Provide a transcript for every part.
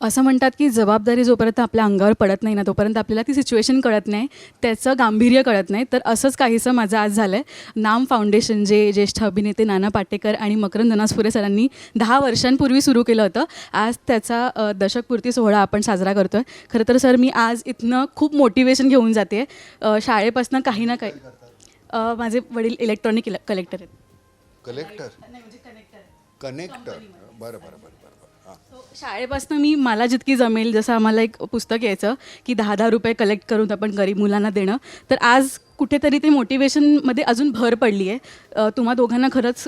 असं म्हणतात की जबाबदारी जोपर्यंत आपल्या अंगावर पडत नाही ना तोपर्यंत आपल्याला ती सिच्युएशन कळत नाही त्याचं गांभीर्य कळत नाही. तर असंच काहीसं माझं आज झालं आहे नाम फाउंडेशन जे ज्येष्ठ अभिनेते नाना पाटेकर आणि मकरंद नासपुरे सरांनी दहा वर्षांपूर्वी सुरू केलं होतं. आज त्याचा दशकपूर्ती सोहळा आपण साजरा करतो आहे खरं तर सर मी आज इथनं खूप मोटिवेशन घेऊन जाते शाळेपासून काही ना काही माझे वडील इलेक्ट्रॉनिक कलेक्टर आहेत. कलेक्टर कनेक्टर बरं बरं बरं. शाळेपासून मी मला जितकी जमेल जसं आम्हाला एक पुस्तक यायचं की दहा दहा रुपये कलेक्ट करून आपण गरीब मुलांना देणं तर आज कुठेतरी ते मोटिवेशनमध्ये अजून भर पडली आहे तुम्हा दोघांना खरंच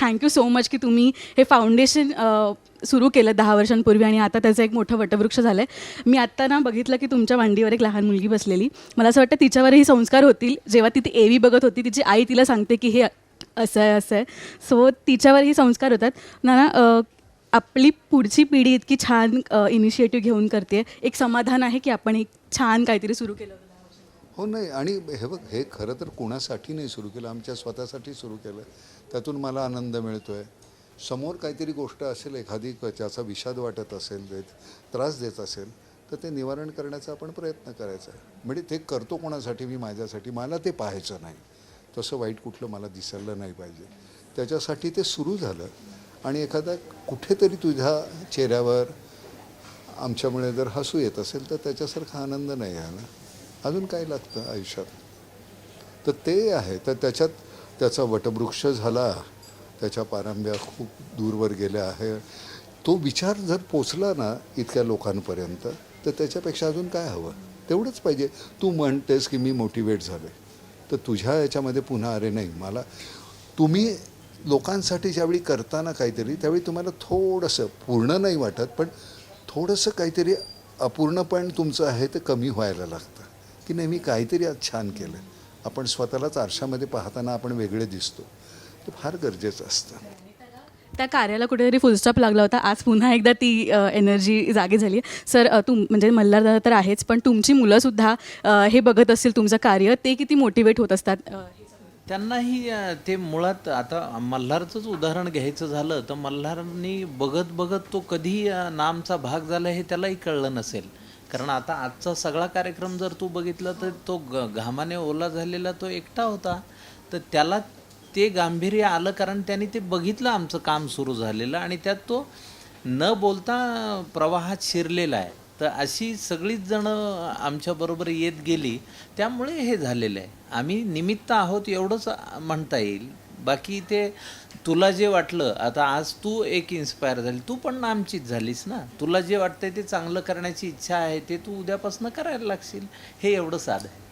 थँक्यू सो मच की तुम्ही हे फाउंडेशन सुरू केलं दहा वर्षांपूर्वी आणि आता त्याचं एक मोठं वटवृक्ष झालं आहे मी आत्ता ना बघितलं की तुमच्या मांडीवर एक लहान मुलगी बसलेली. मला असं वाटतं तिच्यावरही संस्कार होतील. जेव्हा ती ती एवी बघत होती तिची आई तिला सांगते की हे असं आहे असं आहे. सो तिच्यावरही संस्कार होतात. नाना आपली पुढची पिढी इतकी छान इनिशिएटिव्ह घेऊन करते एक समाधान आहे की आपण एक छान काहीतरी सुरू केलं. हो नाही. आणि हे बघ हे खरं तर कोणासाठी नाही सुरू केलं? आमच्या स्वतःसाठी सुरू केलं. त्यातून मला आनंद मिळतो आहे समोर काहीतरी गोष्ट असेल एखादी क- ज्याचा विषाद वाटत असेल देत त्रास देत असेल तर ते निवारण करण्याचा आपण प्रयत्न करायचा आहे. म्हणजे ते करतो कोणासाठी? मी माझ्यासाठी. मला ते पाहायचं नाही. तसं वाईट कुठलं मला दिसायला नाही पाहिजे. त्याच्यासाठी ते सुरू झालं. आणि एखादा कुठेतरी तुझ्या चेहऱ्यावर आमच्यामुळे जर हसू येत असेल तर त्याच्यासारखा आनंद नाही आहे ना? अजून काय लागतं आयुष्यात? तर ते आहे. तर त्याच्यात त्याचा वटवृक्ष झाला. त्याच्या पारंब्या खूप दूरवर गेल्या आहे. तो विचार जर पोचला ना इतक्या लोकांपर्यंत तर त्याच्यापेक्षा अजून काय हवं? तेवढंच पाहिजे. तू म्हणतेस की मी मोटिवेट झाले तर तुझ्या याच्यामध्ये पुन्हा अरे नाही मला तुम्ही लोकांसाठी ज्यावेळी करताना काहीतरी त्यावेळी तुम्हाला थोडंसं पूर्ण नाही वाटत पण थोडंसं काहीतरी अपूर्णपण तुमचं आहे ते कमी व्हायला लागतं. की नाही मी काहीतरी आज छान केलं. आपण स्वतःलाच आरशामध्ये पाहताना आपण वेगळे दिसतो. ते फार गरजेचं असतं. त्या कार्याला कुठेतरी फुलस्टॉप लागला होता. आज पुन्हा एकदा ती एनर्जी जागी झाली आहे. सर तुम म्हणजे मल्हार दादा तर आहेच पण तुमची मुलंसुद्धा हे बघत असतील तुमचं कार्य ते किती मोटिवेट होत असतात? त्यांनाही ते मुळात आता मल्हारचंच उदाहरण घ्यायचं झालं तर मल्हारनी बघत बघत तो कधी नामचा भाग झाला हे त्यालाही कळलं नसेल. कारण आता आजचा सगळा कार्यक्रम जर तू बघितला तर तो ग घामाने ओला झालेला तो एकटा होता. तर त्याला ते गांभीर्य आलं कारण त्यांनी ते बघितलं आमचं काम सुरू झालेलं आणि त्यात तो न बोलता प्रवाहात शिरलेला आहे. तर अशी सगळीच जणं आमच्याबरोबर येत गेली त्यामुळे हे झालेलं आहे. आम्ही निमित्त आहोत एवढंच म्हणता येईल. बाकी ते तुला जे वाटलं आता आज तू एक इन्स्पायर झाली तू पण नामचीच झालीस ना. तुला जे वाटतंय ते चांगलं करण्याची इच्छा आहे ते तू उद्यापासून करायला लागशील. हे एवढं साधं आहे.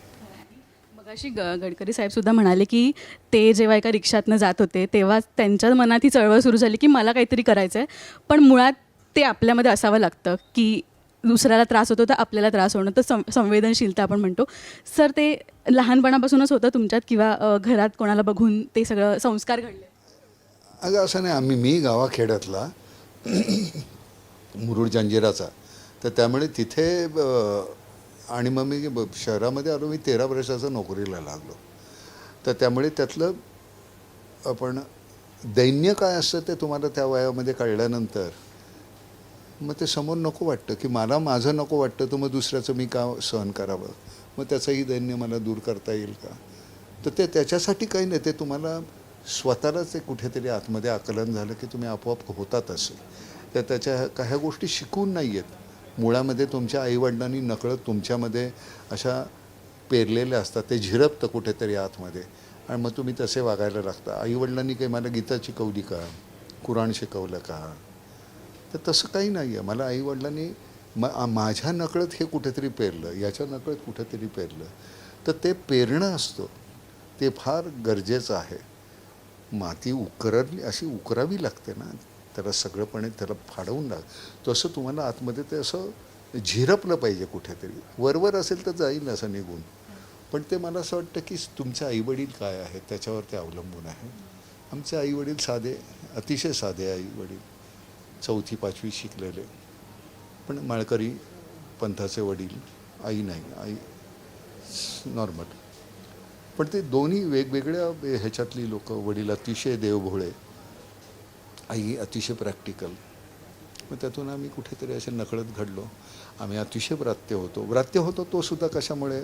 मगाशी ग गडकरी साहेबसुद्धा म्हणाले की ते जेव्हा एका रिक्षातनं जात होते तेव्हा त्यांच्या मनात ही चळवळ सुरू झाली की मला काहीतरी करायचं आहे पण मुळात ते आपल्यामध्ये असावं लागतं की दुसऱ्याला त्रास होतो तर आपल्याला त्रास होणं. तर सं संवेदनशीलता आपण म्हणतो. सर ते लहानपणापासूनच होतं तुमच्यात किंवा घरात कोणाला बघून ते सगळं संस्कार घडले? अगं असं नाही. आम्ही मी गावाखेड्यातला मुरुड जंजिराचा. तर त्यामुळे तिथे आणि मग मी ब- शहरामध्ये आलो. मी तेरा वर्षाचं नोकरीला लागलो. तर त्यामुळे त्यातलं आपण दैन्य काय असतं ते तुम्हाला त्या वयामध्ये कळल्यानंतर मग ते समोर नको वाटतं की मला माझं नको वाटतं तर मग दुसऱ्याचं मी का सहन करावं? मग त्याचंही दैन्य मला दूर करता येईल का? तर ते त्याच्यासाठी काही नाही ते तुम्हाला स्वतःलाच ते कुठेतरी आतमध्ये आकलन झालं की तुम्ही आपोआप होतात असे. तर त्याच्या काही गोष्टी शिकून नाही आहेत मुळामध्ये तुमच्या आईवडिलांनी नकळत तुमच्यामध्ये अशा पेरलेल्या असतात ते झिरपतं कुठेतरी आतमध्ये. आणि मग तुम्ही तसे वागायला लागता. आईवडिलांनी काही मला गीता शिकवली का कुराण शिकवलं का? तर तसं काही नाही आहे मला आईवडिलांनी म माझ्या नकळत हे कुठेतरी पेरलं याच्या नकळत कुठेतरी पेरलं. तर ते पेरणं असतं. ते फार गरजेचं आहे. माती उकरली अशी उकरावी लागते ना. त्याला सगळंपणे त्याला फाडवून लाग तसं तुम्हाला आतमध्ये ते असं झिरपलं पाहिजे कुठेतरी. वरवर असेल तर जाईल असं निघून. पण ते मला असं वाटतं की तुमचे आईवडील काय आहेत? त्याच्यावर ते अवलंबून आहे. आमचे आईवडील साधे अतिशय साधे आईवडील. चौथी पाचवी शिकलेले. पण माळकरी पंथाचे वडील आई नाही आई नॉर्मल पण ते दोन्ही वेगवेगळ्या ह्याच्यातली लोक वडील अतिशय देवभोळे आई अतिशय प्रॅक्टिकल मग त्यातून आम्ही कुठेतरी असे नकळत घडलो. आम्ही अतिशय व्रात्य होतो. व्रात्य होतो तो सुद्धा कशामुळे?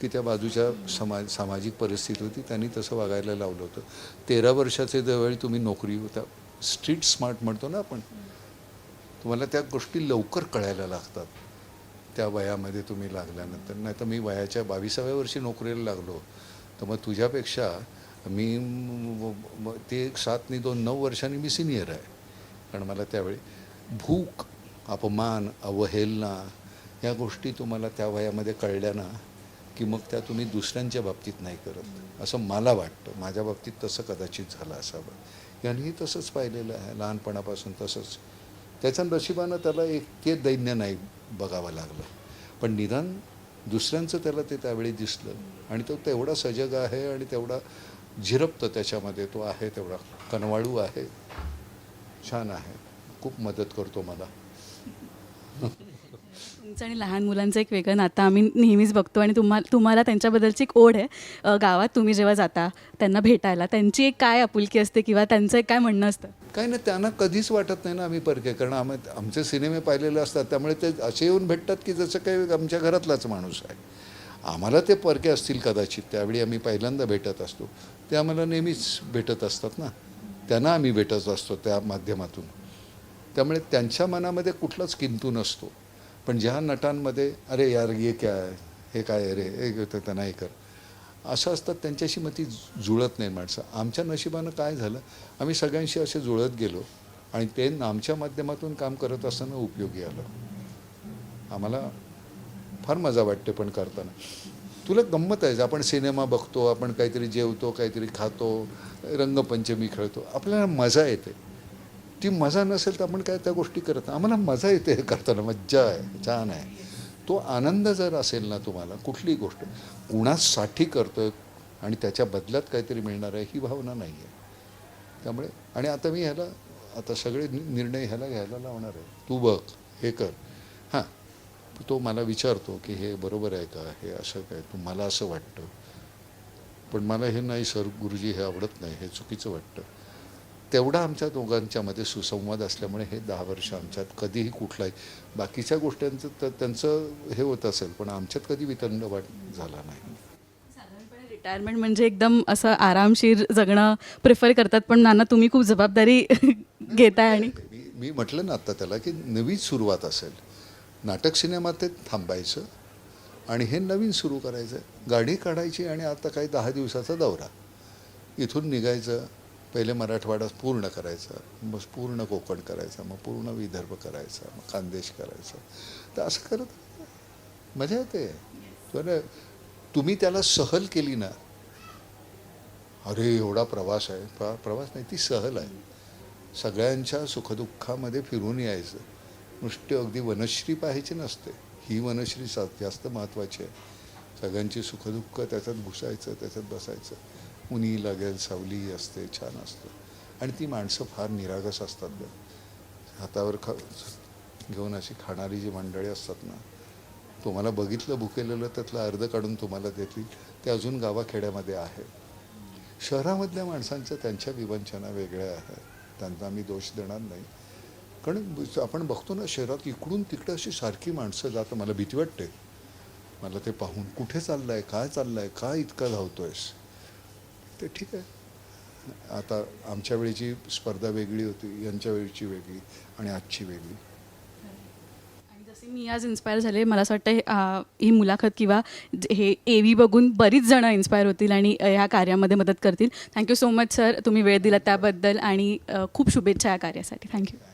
की त्या बाजूच्या समाज सामाजिक परिस्थिती होती त्यांनी तसं वागायला लावलं होतं. तेरा वर्षाचे जवळ तुम्ही नोकरी होता स्ट्रीट स्मार्ट म्हणतो ना आपण तुम्हाला त्या गोष्टी लवकर कळायला लागतात. त्या वयामध्ये तुम्ही लागल्यानंतर. नाही तर मी वयाच्या बावीसाव्या वर्षी नोकरीला लागलो. तर मग तुझ्यापेक्षा मी ते एक सात नि दोन नऊ वर्षांनी मी सिनियर आहे. कारण मला त्यावेळी भूक अपमान अवहेलना या गोष्टी तुम्हाला त्या वयामध्ये कळल्या ना की मग त्या तुम्ही दुसऱ्यांच्या बाबतीत नाही करत. असं मला वाटतं. माझ्या बाबतीत तसं कदाचित झालं असावं. यांनीही तसंच पाहिलेलं आहे. लहानपणापासून तसंच. त्याच्या नशिबानं त्याला एक ते दैन्य नाही बघावं लागलं. पण निदान दुसऱ्यांचं त्याला ते त्यावेळी दिसलं. आणि तो तेवढा सजग आहे आणि तेवढा झिरपतं त्याच्यामध्ये तो आहे तेवढा कनवाळू आहे. छान आहे. खूप मदत करतो मला. तुमचं आणि लहान मुलांचं एक वेगळं नातं आम्ही नेहमीच बघतो आणि तुम्हा तुम्हाला त्यांच्याबद्दलची एक ओढ आहे. गावात तुम्ही जेव्हा जाता त्यांना भेटायला त्यांची एक काय आपुलकी असते किंवा त्यांचं एक काय म्हणणं असतं? काही नाही त्यांना कधीच वाटत नाही ना आम्ही परके कारण आम्ही आमचे सिनेमे पाहिलेले असतात त्यामुळे ते असे येऊन भेटतात की जसं काही आमच्या घरातलाच माणूस आहे. आम्हाला ते परके असतील कदाचित त्यावेळी आम्ही पहिल्यांदा भेटत असतो. ते आम्हाला नेहमीच भेटत असतात ना. त्यांना आम्ही भेटत असतो त्या माध्यमातून. त्यामुळे त्यांच्या मनामध्ये कुठलाच किंतू नसतो. पण ज्या नटांमध्ये अरे यार ये क्या हे? काय अरे हे तर नाही कर. असं असतात त्यांच्याशी मग ती जुळत नाही माणसं. आमच्या नशिबानं काय झालं? आम्ही सगळ्यांशी असे जुळत गेलो आणि ते आमच्या माध्यमातून काम करत असताना उपयोगी आलं. आम्हाला फार मजा वाटते पण करताना. तुला गंमत आहे आपण सिनेमा बघतो आपण काहीतरी जेवतो काहीतरी खातो रंगपंचमी खेळतो. आपल्याला मजा येते. ती मजा नसेल तर आपण काय त्या गोष्टी करत आम्हाला मजा येते हे करताना मज्जा आहे छान आहे. तो आनंद जर असेल ना तुम्हाला कुठलीही गोष्ट कुणासाठी करतोय आणि त्याच्या बदल्यात काहीतरी मिळणार आहे ही भावना नाही आहे त्यामुळे आणि आता मी ह्याला आता सगळे नि- निर्णय ह्याला घ्यायला लावणार आहे. तू बघ हे कर. हां तो मला विचारतो की हे बरोबर आहे का? हे असं काय? तुम्हाला असं वाटतं. पण मला हे नाही सर गुरुजी हे आवडत नाही हे चुकीचं वाटतं. तेवढा आमच्या दोघांच्यामध्ये सुसंवाद असल्यामुळे हे दहा वर्ष आमच्यात कधीही कुठलाही बाकीच्या गोष्टींचं तर त्यांचं हे होत असेल पण आमच्यात कधी वितंडवाट झाला नाही. साधारणपणे रिटायरमेंट म्हणजे एकदम असं आरामशीर जगणं प्रिफर करतात पण नाना तुम्ही खूप जबाबदारी घेताय आणि? मी मी म्हटलं ना आत्ता त्याला की नवी सुरुवात असेल. नाटक सिनेमात ते थांबायचं आणि हे नवीन सुरू करायचं. गाडी काढायची आणि आता काही दहा दिवसाचा दौरा. इथून निघायचं. पहिले मराठवाडा पूर्ण करायचा मग पूर्ण कोकण करायचा मग पूर्ण विदर्भ करायचा मग खानदेश करायचा. तर असं करत मजा येते. बरं तुम्ही त्याला सहल केली ना अरे एवढा प्रवास आहे. प्रवास नाही ती सहल आहे. सगळ्यांच्या सुखदुःखामध्ये फिरून यायचं. नुसते अगदी वनश्री पाहायची नसते. ही वनश्री सा जास्त महत्त्वाची आहे. सगळ्यांची सुखदुःख त्याच्यात घुसायचं त्याच्यात बसायचं. उन्ही लागेल सावली असते छान असतं. आणि ती माणसं फार निरागस असतात गं. हातावर ख घेऊन अशी खाणारी जी मंडळी असतात ना तुम्हाला बघितलं भुकेलेलं त्यातलं अर्ध काढून तुम्हाला देतील. ते अजून गावाखेड्यामध्ये आहे. शहरामधल्या माणसांच्या त्यांच्या विवंचना वेगळ्या आहेत. त्यांना मी दोष देणार नाही. कारण आपण बघतो ना शहरात इकडून तिकडं अशी सारखी माणसं जातं मला भीती वाटते. मला ते पाहून कुठे चाललं आहे काय चाललं आहे काय इतका धावतो आहेस ते ठीक आहे. आता आमच्या वेळीची स्पर्धा वेगळी होती यांच्या वेळीची वेगळी आणि आजची वेगळी. आणि जसे मी आज इन्स्पायर झाले मला असं वाटतं हे, ही मुलाखत किंवा जे- हे एव्ही बघून बरीच जणं इन्स्पायर होतील आणि ह्या कार्यामध्ये मदत करतील. थँक्यू सो मच सर तुम्ही वेळ दिला त्याबद्दल आणि खूप शुभेच्छा या कार्यासाठी. थँक्यू